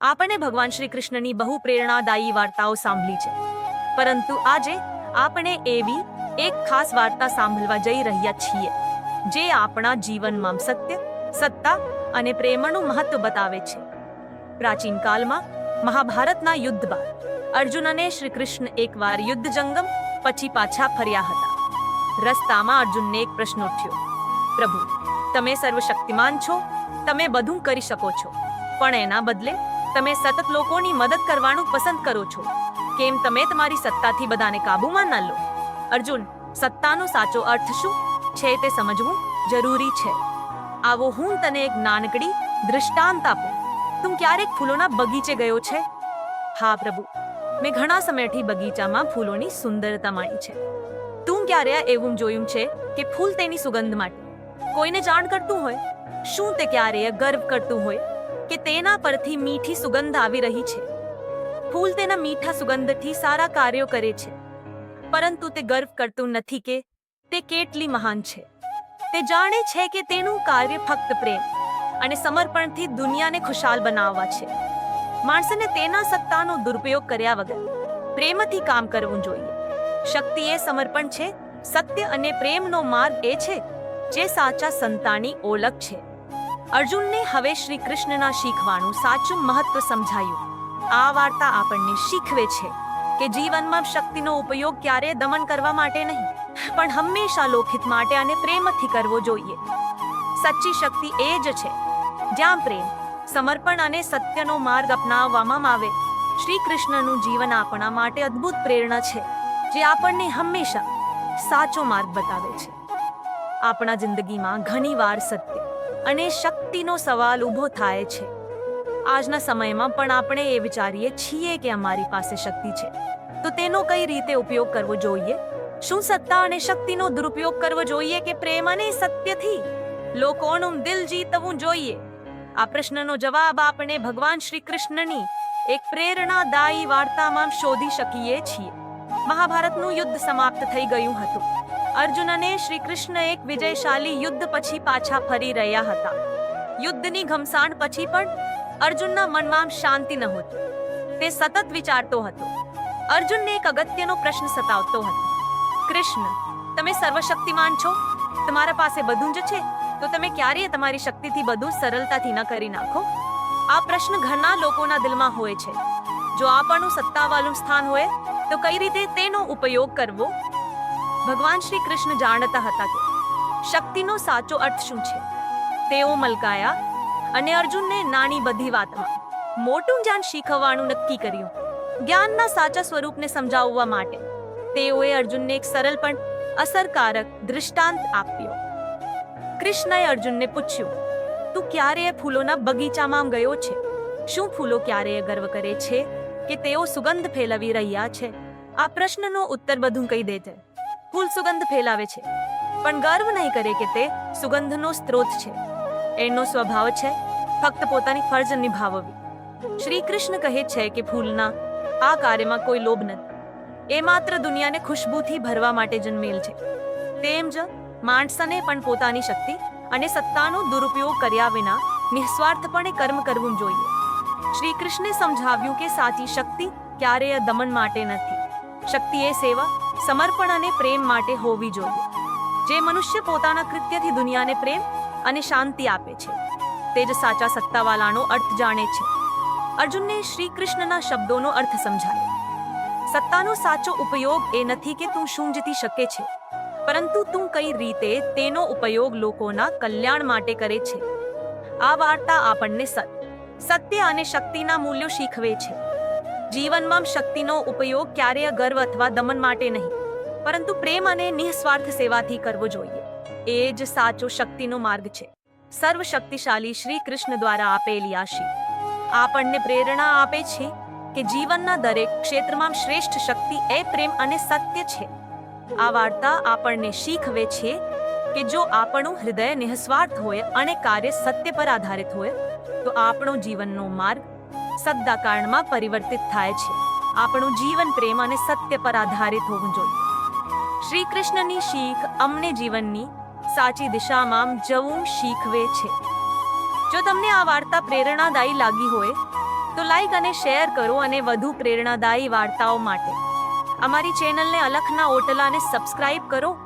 આપણે ભગવાન શ્રી કૃષ્ણની બહુ પ્રેરણાદાયી વાર્તાઓ સાંભળી છે. પરંતુ આજે આપણે એવી એક ખાસ વાર્તા સાંભળવા જઈ રહ્યા છીએ, જે આપણા જીવનમાં સત્ય, સત્તા અને પ્રેમનું મહત્વ બતાવે છે. પ્રાચીન કાળમાં મહાભારતના યુદ્ધ બાદ અર્જુન અને શ્રી કૃષ્ણ એકવાર યુદ્ધ જંગમ પછી પાછા ફર્યા હતા. રસ્તામાં અર્જુનને એક પ્રશ્ન ઉઠ્યો, પ્રભુ, તમે સર્વશક્તિમાન છો, તમે બધું કરી શકો છો, પણ એના બદલે તમે સતત લોકોની મદદ કરવાનું પસંદ કરો છો. કેમ તમે તમારી સત્તાથી બધાને કાબૂમાં ના લો? અર્જુન, સત્તાનો સાચો અર્થ શું? છે તે સમજવું જરૂરી છે. આવો હું તને એક નાનકડી દૃષ્ટાંત આપું. તું ક્યારેક ફૂલોના બગીચે ગયો છે? હા પ્રભુ, મેં ઘણા સમયથી બગીચામાં ફૂલોની સુંદરતા માણી છે. તું ક્યારે એવું જોયું છે કે ફૂલ તેની સુગંધ માટે? કોઈને જાણ કરતું હોય? શું તે ક્યારેય ગર્વ કરતું હોય? કે તેના પરથી મીઠી સુગંધ આવી રહી છે. ફૂલ તેના મીઠા સુગંધથી સારા કાર્યો કરે છે. પરંતુ તે ગર્વ કરતું નથી કે તે કેટલી મહાન છે. તે જાણે છે કે તેનું કાર્ય ફક્ત પ્રેમ અને સમર્પણથી દુનિયાને ખુશાલ બનાવવા છે. માણસને તેના સત્તાનો દુરુપયોગ કર્યા વગર પ્રેમથી કામ કરવું જોઈએ. શક્તિ એ સમર્પણ છે, સત્ય અને પ્રેમનો માર્ગ એ છે, જે સાચા સંતાની ઓળખ છે. અર્જુનને હવે શ્રી કૃષ્ણના શીખવાનું સાચું મહત્વ સમજાયું. આ વાર્તા આપણને શીખવે છે કે જીવનમાં શક્તિનો ઉપયોગ ક્યારે દમન કરવા માટે નહીં, પણ હંમેશા લોકહિત માટે અને પ્રેમથી કરવો જોઈએ. સચ્ચી શક્તિ એ જ છે. જ્યાં પ્રેમ, સમર્પણ અને સત્યનો માર્ગ અપનાવવામાં આવે શ્રી કૃષ્ણનું જીવન આપણા માટે અદ્ભુત પ્રેરણા છે, જે આપણને હંમેશા સાચો માર્ગ બતાવે છે. આપણા જિંદગીમાં ઘણીવાર સત્ય અને શક્તિનો સવાલ ઊભો થાય છે. આજના સમયમાં પણ આપણે એ વિચારીએ છીએ કે અમારી પાસે શક્તિ છે. તો તેનો કઈ રીતે ઉપયોગ કરવો જોઈએ? શું સત્તા અને શક્તિનો દુરુપયોગ કરવો જોઈએ કે પ્રેમ અને સત્યથી? લોકોનું દિલ જીતવું જોઈએ? આ પ્રશ્નનો જવાબ આપણે ભગવાન શ્રી કૃષ્ણની એક પ્રેરણાદાયી વાર્તામાં શોધી શકીએ છીએ. મહાભારતનું યુદ્ધ સમાપ્ત થઈ ગયું હતું. અર્જુન અને શ્રી કૃષ્ણ એક વિજયશાલી યુદ્ધ પછી પાછા ફરી રહ્યા હતા. યુદ્ધની ઘમસાણ પછી પણ અર્જુનના મનમાં શાંતિ નહોતી. તે સતત વિચારતો હતો. અર્જુનને એક અગત્યનો પ્રશ્ન સતાવતો હતો. કૃષ્ણ, તમે સર્વશક્તિમાન છો? તમારા પાસે બધું જ છે? તો તમે ક્યારેય તમારી શક્તિથી બધું સરળતાથી ન કરી નાખો? આ પ્રશ્ન ઘણા લોકોના દિલમાં હોય છે. જો આપણું સત્તાવાળું સ્થાન હોય, તો કઈ રીતે તેનો ઉપયોગ કરવો? ભગવાન શ્રી કૃષ્ણ જાણતા હતા કે શક્તિનો સાચો અર્થ શું છે? તેઓ મલકાયા અને અર્જુનને નાની બધી વાતમાં મોટું જ્ઞાન શીખવવાનું નક્કી કર્યું. જ્ઞાનના સાચા સ્વરૂપને સમજાવવા માટે તેઓએ અર્જુનને એક સરળ પણ અસરકારક દૃષ્ટાંત આપ્યો. કૃષ્ણએ અર્જુનને પૂછ્યું, તું ક્યારેય ફૂલોના બગીચામાં ગયો છે? શું ફૂલો ક્યારેય ગર્વ કરે છે કે તેઓ સુગંધ ફેલાવી રહ્યા છે? આ પ્રશ્નનો ઉત્તર બધું કહી દે છે. ફૂલ સુગંધ ફેલાવે છે. પણ ગર્વ નહીં કરે કે તે સુગંધનો સ્ત્રોત છે. એનો સ્વભાવ છે, ફક્ત પોતાની ફરજ નિભાવવી. શ્રી કૃષ્ણ કહે છે કે ફૂલના આ કાર્યમાં કોઈ લોભ નથી. એ માત્ર દુનિયાને ખુશ્બુથી ભરવા માટે જન્મેલ છે. તેમ જ માણસને પણ પોતાની શક્તિ અને સત્તાનો દુરુપયોગ કર્યા વિના નિસ્વાર્થપણે કર્મ કરવું જોઈએ. શ્રી કૃષ્ણે સમજાવ્યું કે સાચી શક્તિ ક્યારેય દમન માટે નથી. શક્તિ એ સેવા સમર્પણ અને પ્રેમ માટે હોવી જોઈએ. જે મનુષ્ય પોતાના કૃત્યથી દુનિયાને પ્રેમ અને શાંતિ આપે છે, તે જ સાચા સત્તાવાલાનો અર્થ જાણે છે. અર્જુનને શ્રી કૃષ્ણના શબ્દોનો અર્થ સમજાયો. સત્તાનો સાચો ઉપયોગ એ નથી કે તું શું જીતી શકે છે, પરંતુ તું કઈ રીતે તેનો ઉપયોગ લોકોના કલ્યાણ માટે કરે છે. આ વાર્તા આપણને સત્ય અને શક્તિના મૂલ્યો શીખવે છે. જીવનમાં શક્તિનો ઉપયોગ ક્યારેય ગર્વ અથવા દમન માટે નહીં. પરંતુ પ્રેમ અને નિઃસ્વાર્થ સેવાથી કરવો જોઈએ. એ જ સાચો શક્તિનો માર્ગ છે. સર્વશક્તિશાળી શ્રી કૃષ્ણ દ્વારા આપેલી આશી આપણને પ્રેરણા આપે છે કે જીવનના દરેક ક્ષેત્રમાં શ્રેષ્ઠ શક્તિ એ પ્રેમ અને સત્ય છે. આ વાર્તા આપણને શીખવે છે કે જો આપણું હૃદય નિઃસ્વાર્થ હોય અને કાર્ય સત્ય પર આધારિત હોય, તો આપણો જીવનનો માર્ગ સદ્દાકાળમાં પરિવર્તિત થાય છે. આપણું જીવન પ્રેમ અને સત્ય પર આધારિત હોવું જોઈએ. શ્રી કૃષ્ણની શીખ અમને જીવનની સાચી દિશામાં જવું શીખવે છે. જો તમને આ વાર્તા પ્રેરણાદાયી લાગી હોય, તો લાઈક અને શેર કરો અને વધુ પ્રેરણાદાયી વાર્તાઓ માટે. અમારી ચેનલને અલખના ઓટલાને સબસ્ક્રાઇબ કરો.